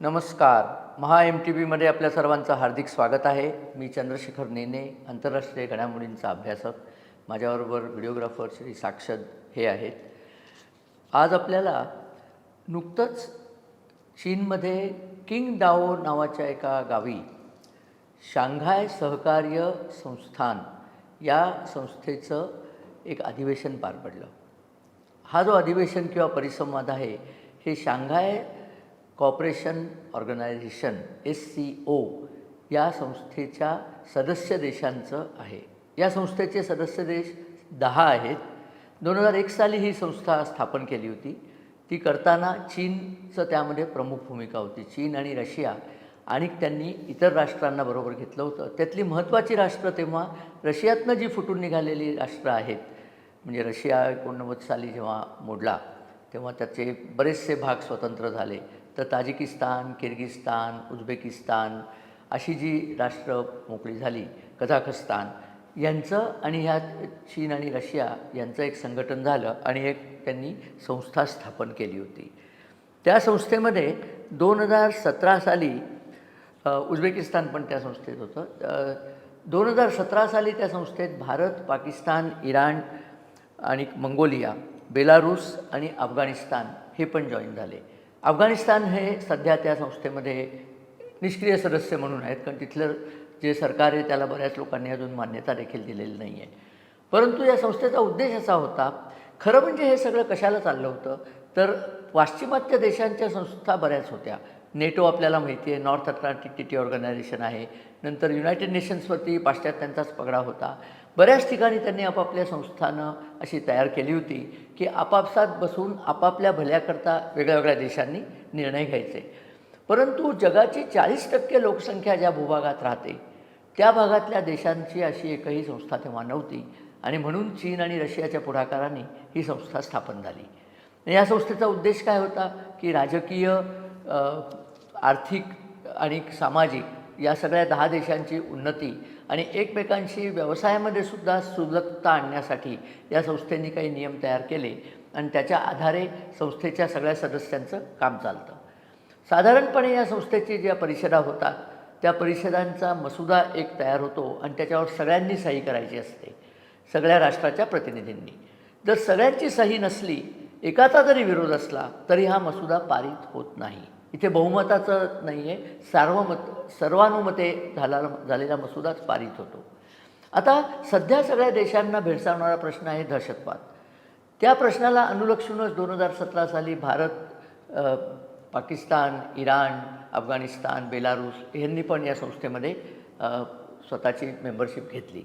नमस्कार. महा M T व्हीमध्ये आपल्या सर्वांचं हार्दिक स्वागत आहे. मी चंद्रशेखर नेने आंतरराष्ट्रीय घडामोडींचा अभ्यासक. माझ्याबरोबर व्हिडिओग्राफर श्री साक्षद हे आहेत. आज आपल्याला नुकतंच चीनमध्ये किंग डाओ नावाच्या एका गावी शांघाय सहकार्य संस्थान या संस्थेचं एक अधिवेशन पार पडलं. हा जो अधिवेशन किंवा परिसंवाद आहे हे Shanghai cooperation organisation S C O या संस्थेच्या सदस्य देशांचं आहे. या संस्थेचे सदस्य देश दहा आहेत. दोन हजार एक साली ही संस्था स्थापन केली होती. ती करताना चीनचं त्यामध्ये प्रमुख भूमिका होती. चीन आणि रशिया आणि त्यांनी इतर राष्ट्रांना बरोबर घेतलं होतं. त्यातली महत्त्वाची राष्ट्र तेव्हा रशियातनं जी फुटून निघालेली राष्ट्र आहेत म्हणजे रशिया एकोणनव्वद साली जेव्हा मोडला तेव्हा त्याचे बरेचसे भाग स्वतंत्र झाले. तर ताजिकिस्तान किर्गिस्तान उझबेकिस्तान अशी जी राष्ट्र मोकळी झाली कझाकस्तान यांचं आणि ह्या चीन आणि रशिया यांचं एक संघटन झालं आणि एक त्यांनी संस्था स्थापन केली होती. त्या संस्थेमध्ये दोन हजार सतरा साली उझबेकिस्तान पण त्या संस्थेत होतं. दोन हजार सतरा साली त्या संस्थेत भारत पाकिस्तान इराण आणि मंगोलिया बेलारूस आणि अफगाणिस्तान हे पण जॉईन झाले. अफगाणिस्तान हे सध्या त्या संस्थेमध्ये निष्क्रिय सदस्य म्हणून आहेत कारण तिथलं जे सरकार आहे त्याला बऱ्याच लोकांनी अजून मान्यता देखील दिलेली नाही आहे परंतु या संस्थेचा उद्देश असा होता खरं म्हणजे हे सगळं कशाला चाललं होतं? तर पाश्चिमात्य देशांच्या संस्था बऱ्याच होत्या. नेटो आपल्याला माहिती आहे नॉर्थ अटलांटिक टी ऑर्गनायझेशन आहे नंतर युनायटेड नेशन्सवरती पाश्चात्यांचाच पगडा होता. बऱ्याच ठिकाणी त्यांनी आपापल्या संस्थानं अशी तयार केली होती की आपापसात बसून आपापल्या भल्याकरता वेगळ्या वेगळ्या देशांनी निर्णय घ्यायचे. परंतु जगाची चाळीस टक्के लोकसंख्या ज्या भूभागात राहते त्या भागातल्या देशांची अशी एकही संस्था तेव्हा नव्हती आणि म्हणून चीन आणि रशियाच्या पुढाकाराने ही संस्था स्थापन झाली. या संस्थेचा उद्देश काय होता की राजकीय आर्थिक आणि सामाजिक या सगळ्या दहा देशांची उन्नती आणि एकमेकांशी व्यवसायामध्ये सुद्धा सुलभता आणण्यासाठी या संस्थेने काही नियम तयार केले आणि त्याच्या आधारे संस्थेच्या सगळ्या सदस्यांचं काम चालतं. साधारणपणे या संस्थेची ज्या परिषदा होतात त्या परिषदांचा मसुदा एक तयार होतो आणि त्याच्यावर सगळ्यांनी सही करायची असते सगळ्या राष्ट्राच्या प्रतिनिधींनी. जर सगळ्यांची सही नसली एकाचा जरी विरोध असला तरी हा मसुदा पारित होत नाही. इथे बहुमताचं नाही आहे सार्वमत सर्वानुमते झाला झालेला मसुदाच पारित होतो. आता सध्या सगळ्या देशांना भेडसावणारा प्रश्न आहे दहशतवाद. त्या प्रश्नाला अनुलक्षूनच दोन हजार सतरा साली भारत पाकिस्तान इराण अफगाणिस्तान बेलारूस यांनी पण या संस्थेमध्ये स्वतःची मेंबरशिप घेतली.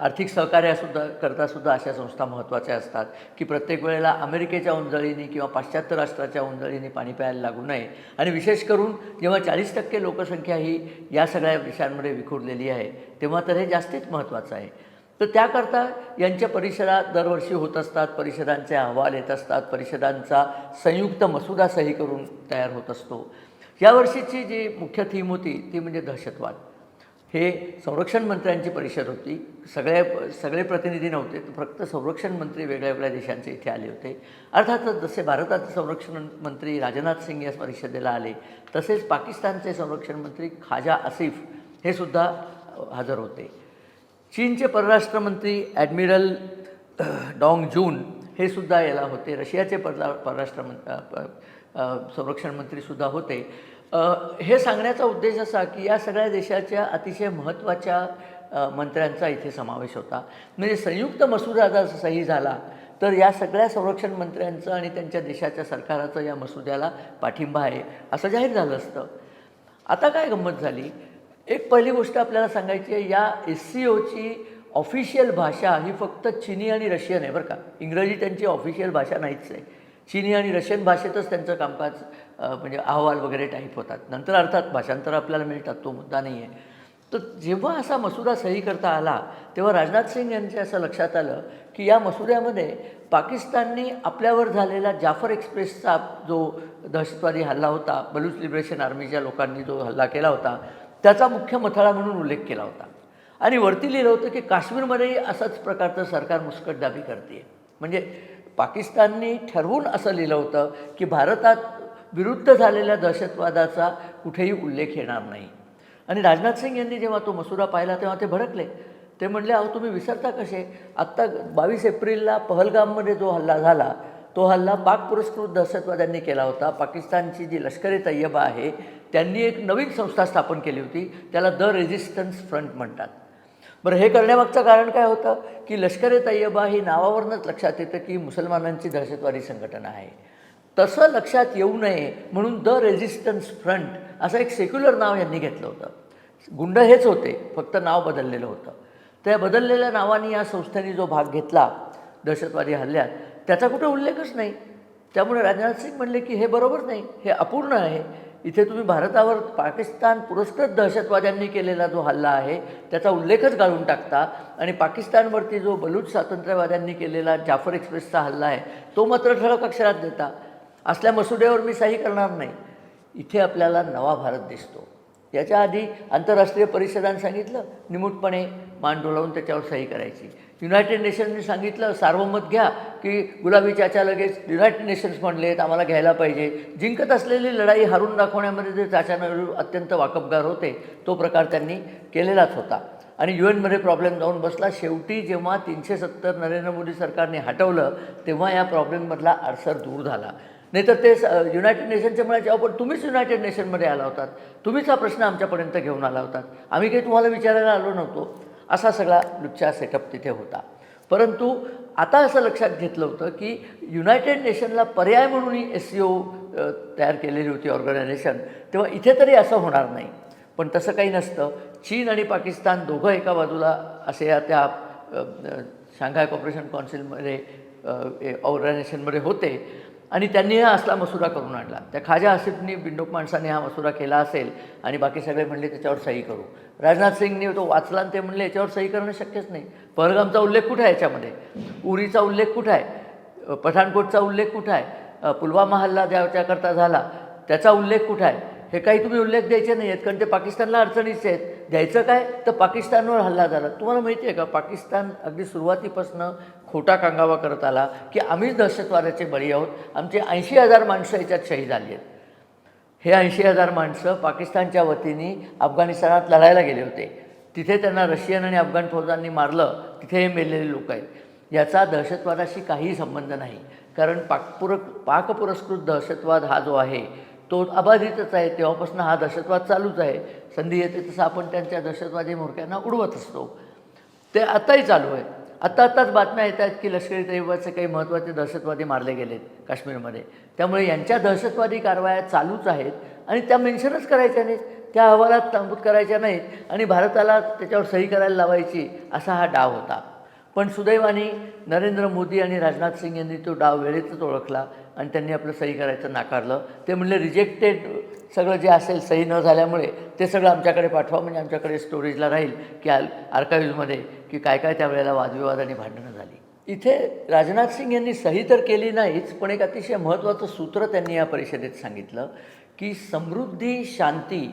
आर्थिक सहकार्यासुद्धा करतासुद्धा अशा संस्था महत्त्वाच्या असतात की प्रत्येक वेळेला अमेरिकेच्या उंजळीने किंवा पाश्चात्य राष्ट्राच्या उंजळीने पाणी प्यायला लागू नये. आणि विशेष करून जेव्हा चाळीस टक्के लोकसंख्या ही या सगळ्या देशांमध्ये विखुरलेली आहे तेव्हा तर हे जास्तीच महत्त्वाचं आहे. तर त्याकरता यांच्या परिषदा दरवर्षी होत असतात परिषदांचे अहवाल येत असतात परिषदांचा संयुक्त मसुदा सही करून तयार होत असतो. यावर्षीची जी मुख्य थीम होती ती म्हणजे दहशतवाद. हे संरक्षण मंत्र्यांची परिषद होती. सगळ्या सगळे प्रतिनिधी नव्हते. फक्त संरक्षण मंत्री वेगळ्या वेगळ्या देशांचे इथे आले होते. अर्थातच जसे भारताचे संरक्षण मंत्री राजनाथ सिंग या परिषदेला आले तसेच पाकिस्तानचे संरक्षण मंत्री खाजा आसिफ हे सुद्धा हजर होते. चीनचे परराष्ट्रमंत्री ॲडमिरल डॉंग जून हे सुद्धा याला होते. रशियाचे परला परराष्ट्र मं संरक्षण मंत्रीसुद्धा होते. हे सांगण्याचा उद्देश असा की या सगळ्या देशाच्या अतिशय महत्त्वाच्या मंत्र्यांचा इथे समावेश होता. म्हणजे संयुक्त मसुदा जर सही झाला तर या सगळ्या संरक्षण मंत्र्यांचं आणि त्यांच्या देशाच्या सरकाराचं या मसुद्याला पाठिंबा आहे असं जाहीर झालं असतं. आता काय गंमत झाली? एक पहिली गोष्ट आपल्याला सांगायची आहे या एस सी ओची ऑफिशियल भाषा ही फक्त चिनी आणि रशियन आहे बरं का? इंग्रजी त्यांची ऑफिशियल भाषा नाहीच आहे. चिनी आणि रशियन भाषेतच त्यांचं कामकाज म्हणजे अहवाल वगैरे टाईप होतात. नंतर अर्थात भाषांतर आपल्याला मिळतात तो मुद्दा नाही आहे तर जेव्हा असा मसुदा सही करता आला तेव्हा राजनाथ सिंग यांच्या असं लक्षात आलं की या मसुद्यामध्ये पाकिस्तानने आपल्यावर झालेला जाफर एक्सप्रेसचा जो दहशतवादी हल्ला होता बलूच लिबरेशन आर्मीच्या लोकांनी जो हल्ला केला होता त्याचा मुख्य मथळा म्हणून उल्लेख केला होता. आणि वरती लिहिलं होतं की काश्मीरमध्येही असाच प्रकारचं सरकार मुस्कटदाबी करते म्हणजे पाकिस्तानने ठरवून असं लिहिलं होतं की भारतात विरुद्ध झालेल्या दहशतवादाचा कुठेही उल्लेख येणार नाही. आणि राजनाथ सिंग यांनी जेव्हा तो मसुरा पाहिला तेव्हा ते भडकले. ते म्हणले अहो तुम्ही विसरता कसे? आत्ता बावीस एप्रिलला पहलगाममध्ये जो हल्ला झाला तो हल्ला पाक पुरस्कृत दहशतवाद्यांनी केला होता. पाकिस्तानची जी लष्करी तय्यबा आहे त्यांनी एक नवीन संस्था स्थापन केली होती त्याला द रेझिस्टन्स फ्रंट म्हणतात. बरं हे करण्यामागचं कारण काय होतं की लष्कर ए तय्यबा ही नावावरूनच लक्षात येतं की मुसलमानांची दहशतवादी संघटना आहे. तसं लक्षात येऊ नये म्हणून द रेजिस्टन्स फ्रंट असं एक सेक्युलर नाव यांनी घेतलं होतं. गुंड हेच होते फक्त नाव बदललेलं होतं. त्या बदललेल्या नावाने या संस्थेने जो भाग घेतला दहशतवादी हल्ल्यात त्याचा कुठं उल्लेखच नाही. त्यामुळे राजनाथ सिंग म्हणले की हे बरोबर नाही हे अपूर्ण आहे. इथे तुम्ही भारतावर पाकिस्तान पुरस्कृत दहशतवाद्यांनी केलेला जो हल्ला आहे त्याचा उल्लेखच गाळून टाकता. आणि पाकिस्तानवरती जो बलूच स्वातंत्र्यवाद्यांनी केलेला जाफर एक्सप्रेसचा हल्ला आहे तो मात्र ठळक अक्षरात देता. असल्या मसुद्यावर मी सही करणार नाही. इथे आपल्याला नवा भारत दिसतो. याच्या आधी आंतरराष्ट्रीय परिषदांनी सांगितलं निमूटपणे मान डोलावून त्याच्यावर सही करायची. युनायटेड नेशन्सनी सांगितलं सार्वमत घ्या की गुलाबी चाचा लगेच युनायटेड नेशन्स म्हणलेत आम्हाला घ्यायला पाहिजे. जिंकत असलेली लढाई हारून दाखवण्यामध्ये जे चाचा नेहरू अत्यंत वाकबगार होते तो प्रकार त्यांनी केलेलाच होता. आणि यू एनमध्ये प्रॉब्लेम जाऊन बसला. शेवटी जेव्हा तीनशे सत्तर नरेंद्र मोदी सरकारने हटवलं तेव्हा या प्रॉब्लेममधला आडसर दूर झाला. नाहीतर ते स युनायटेड नेशनचे म्हणायचे आपण तुम्हीच युनायटेड नेशनमध्ये आला होतात. तुम्हीच हा प्रश्न आमच्यापर्यंत घेऊन आला होतात. आम्ही काही तुम्हाला विचारायला आलो नव्हतो. असा सगळा लुच्चा सेटअप तिथे होता. परंतु आता असं लक्षात घेतलं होतं की युनायटेड नेशनला पर्याय म्हणून एस सी ओ तयार केलेली होती ऑर्गनायझेशन तेव्हा इथे तरी असं होणार नाही. पण तसं काही नसतं. चीन आणि पाकिस्तान दोघं एका बाजूला असे या त्या शांघाय कॉपरेशन कौन्सिलमध्ये ऑर्गनायझेशनमध्ये होते. आणि त्यांनी हा असला मसुरा करून आणला. त्या खाजा आसिफनी बिंडोक माणसाने हा मसुरा केला असेल आणि बाकी सगळे म्हणले त्याच्यावर सही करू. राजनाथ सिंगने तो वाचला आणि ते म्हणले याच्यावर सही करणं शक्यच नाही. पहलगामचा उल्लेख कुठं आहे याच्यामध्ये? उरीचा उल्लेख कुठं आहे? पठाणकोटचा उल्लेख कुठं आहे? पुलवामा हल्ला ज्याच्याकरता झाला त्याचा उल्लेख कुठं आहे? हे काही तुम्ही उल्लेख द्यायचे नाही आहेत कारण ते पाकिस्तानला अडचणीचे आहेत. द्यायचं काय? तर पाकिस्तानवर हल्ला झाला. तुम्हाला माहिती आहे का पाकिस्तान अगदी सुरुवातीपासून खोटा कांगावा करत आला की आम्हीच दहशतवादाचे बळी आहोत. आमचे ऐंशी हजार माणसं याच्यात शहीद झाली आहेत. हे ऐंशी हजार माणसं पाकिस्तानच्या वतीने अफगाणिस्तानात लढायला गेले होते. तिथे त्यांना रशियन आणि अफगाण फौजांनी मारलं तिथे हे मेलेले लोक आहेत. याचा दहशतवादाशी काहीही संबंध नाही. कारण पाकपुर पाकपुरस्कृत दहशतवाद हा जो आहे तो अबाधितच आहे. तेव्हापासून हा दहशतवाद चालूच आहे. संधी येते तसं आपण त्यांच्या दहशतवादी म्होरक्यांना उडवत असतो. ते आताही चालू आहे आत्ता आत्ताच बातम्या येत आहेत की लष्करी तैयबाचे काही महत्त्वाचे दहशतवादी मारले गेलेत काश्मीरमध्ये. त्यामुळे यांच्या दहशतवादी कारवाया चालूच आहेत आणि त्या मेन्शनच करायच्या नाहीत. त्या अहवालात नमूद करायच्या नाहीत आणि भारताला त्याच्यावर सही करायला लावायची असा हा डाव होता. पण सुदैवाने नरेंद्र मोदी आणि राजनाथ सिंग यांनी तो डाव वेळेतच ओळखला. आणि त्यांनी आपलं सही करायचं नाकारलं. ते म्हणले रिजेक्टेड सगळं जे असेल सही न झाल्यामुळे ते सगळं आमच्याकडे पाठवा म्हणजे आमच्याकडे स्टोरेजला राहील की आल आर्काईव्हमध्ये की काय काय त्यावेळेला वादविवाद आणि भांडणं झाली. इथे राजनाथ सिंग यांनी सही तर केली नाहीच पण एक अतिशय महत्त्वाचं सूत्र त्यांनी या परिषदेत सांगितलं की समृद्धी शांती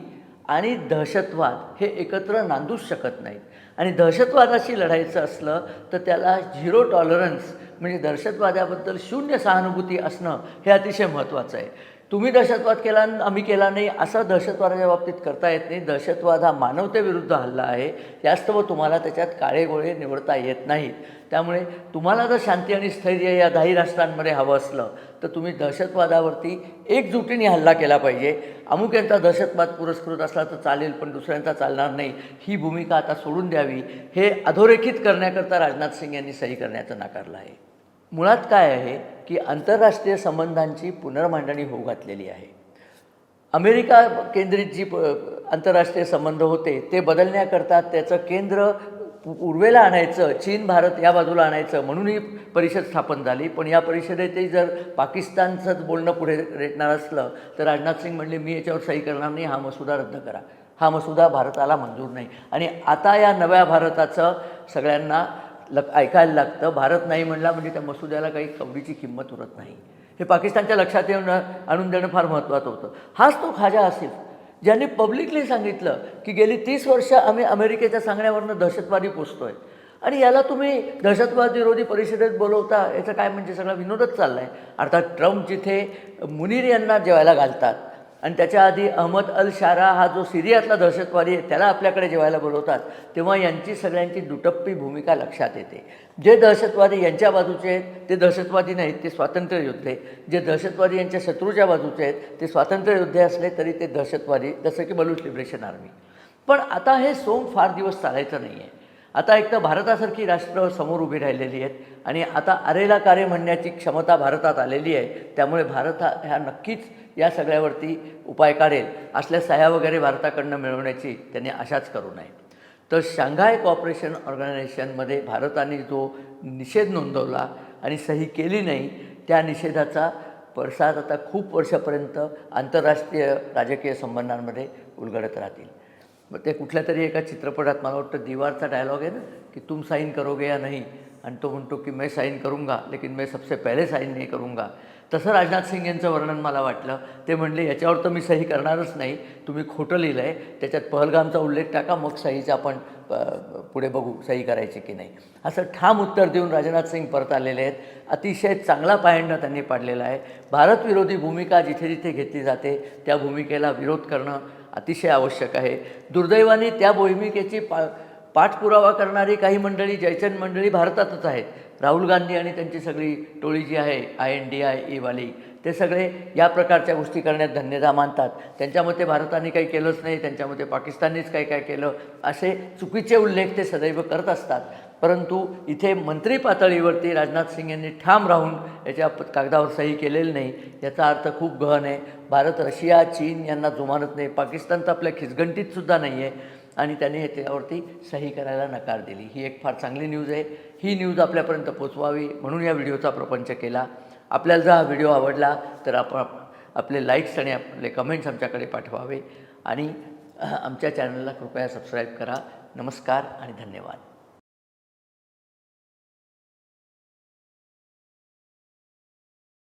आणि दहशतवाद हे एकत्र नांदूच शकत नाहीत. आणि दहशतवादाशी लढायचं असलं तर त्याला झिरो टॉलरन्स म्हणजे दहशतवादाबद्दल शून्य सहानुभूती असणं हे अतिशय महत्त्वाचं आहे. तुम्ही दहशतवाद केला आम्ही केला नाही असं दहशतवादाच्या बाबतीत करता येत नाही. दहशतवाद हा मानवतेविरुद्ध हल्ला आहे. यास्तव तुम्हाला त्याच्यात काळे गोळे निवडता येत नाहीत. त्यामुळे तुम्हाला जर शांती आणि स्थैर्य या दाही राष्ट्रांमध्ये हवं असलं तर तुम्ही दहशतवादावरती एकजुटीने हल्ला केला पाहिजे. अमुक यांचा दहशतवाद पुरस्कृत असला तर चालेल पण दुसऱ्यांचा चालणार नाही. ही भूमिका आता सोडून द्यावी हे अधोरेखित करण्याकरता राजनाथ सिंग यांनी सही करण्याचं नाकारलं आहे. मुळात काय आहे की आंतरराष्ट्रीय संबंधांची पुनर्मांडणी होऊ घातलेली आहे. अमेरिका केंद्रित जी प आंतरराष्ट्रीय संबंध होते ते बदलण्याकरता त्याचं केंद्र पूर्वेला आणायचं चीन भारत या बाजूला आणायचं म्हणून ही परिषद स्थापन झाली. पण या परिषदेतही जर पाकिस्तानचंच बोलणं पुढे रेटणार असलं तर राजनाथ सिंग म्हणले मी याच्यावर सही करणार नाही हा मसुदा रद्द करा. हा मसुदा भारताला मंजूर नाही. आणि आता या नव्या भारताचं सगळ्यांना लक ऐकायला लागतं. भारत नाही म्हणला म्हणजे त्या मसुद्याला काही कवडीची किंमत उरत नाही. हे पाकिस्तानच्या लक्षात येऊन आणून देणं फार महत्त्वाचं होतं. हाच तो खाजा आसिफ ज्यांनी पब्लिकली सांगितलं की गेली तीस वर्ष आम्ही अमेरिकेच्या सांगण्यावरनं दहशतवादी पोचतो आहे आणि याला तुम्ही दहशतवाद विरोधी परिषदेत बोलवता याचं काय म्हणजे सगळा विनोदच चालला आहे अर्थात ट्रम्प जिथे मुनीर यांना जेवायला घालतात आणि त्याच्या आधी अहमद अल शारा हा जो सिरियातला दहशतवादी आहे त्याला आपल्याकडे जेवायला बोलवतात तेव्हा यांची सगळ्यांची दुटप्पी भूमिका लक्षात येते. जे दहशतवादी यांच्या बाजूचे आहेत ते दहशतवादी नाहीत ते स्वातंत्र्य योद्धे. जे दहशतवादी यांच्या शत्रूच्या बाजूचे आहेत ते स्वातंत्र्य योद्धे असले तरी ते दहशतवादी जसं की बलूच लिबरेशन आर्मी. पण आता हे सोंग फार दिवस चालायचं नाही आहे आता एक तर भारतासारखी राष्ट्र समोर उभी राहिलेली आहेत आणि आता अरेला कार्य म्हणण्याची क्षमता भारतात आलेली आहे त्यामुळे भारत हा ह्या नक्कीच या सगळ्यावरती उपाय काढेल असल्या सह्या वगैरे भारताकडनं मिळवण्याची त्यांनी आशाच करू नये. तर शांघाय कॉपरेशन ऑर्गनायझेशनमध्ये भारताने जो निषेध नोंदवला आणि सही केली नाही त्या निषेधाचा पडसाद आता खूप वर्षापर्यंत आंतरराष्ट्रीय राजकीय संबंधांमध्ये उलगडत राहतील. मग ते कुठल्या तरी एका चित्रपटात मला वाटतं दिवारचा डायलॉग आहे ना की तुम साईन करोगे या नाही? आणि तो म्हणतो की मैं साईन करूंगा लेकिन मैं सबसे पहिले साईन नाही करूंगा. तसं राजनाथ सिंग यांचं वर्णन मला वाटलं. ते म्हणले याच्यावर तर मी सही करणारच नाही. तुम्ही खोटं लिहिलं आहे त्याच्यात पहलगामचा उल्लेख टाका. मग सहीचा आपण पुढे बघू सही करायची की नाही. असं ठाम उत्तर देऊन राजनाथ सिंग परत आलेले आहेत. अतिशय चांगला पायंडा त्यांनी पाडलेला आहे. भारतविरोधी भूमिका जिथे जिथे घेतली जाते त्या भूमिकेला विरोध करणं अतिशय आवश्यक आहे. दुर्दैवाने त्या भूमिकेची पा पाठपुरावा करणारी काही मंडळी जयचंद मंडळी भारतातच आहेत. राहुल गांधी आणि त्यांची सगळी टोळी जी आहे आय एन डी आय एवाली ते सगळे या प्रकारच्या गोष्टी करण्यात धन्यता मानतात. त्यांच्यामध्ये भारताने काही केलंच नाही त्यांच्यामध्ये मते पाकिस्ताननीच काय काय केलं असे चुकीचे उल्लेख ते सदैव करत असतात. परंतु इथे मंत्री पातळीवरती राजनाथ सिंग यांनी ठाम राहून याच्या कागदावर सही केलेली नाही याचा अर्थ खूप गहन आहे. भारत रशिया चीन यांना जुमानत नाही. पाकिस्तान तर आपल्या खिचगंटीतसुद्धा नाही आहे आणि त्याने हे त्यावरती सही करायला नकार दिली. ही एक फार चांगली न्यूज आहे. ही न्यूज आपल्यापर्यंत पोचवावी म्हणून या व्हिडिओचा प्रपंच केला. आपल्याला जर हा व्हिडिओ आवडला तर आपण आपले लाईक्स आणि आपले कमेंट्स आमच्याकडे पाठवावे. आणि आमच्या चॅनलला कृपया सबस्क्राईब करा. नमस्कार आणि धन्यवाद.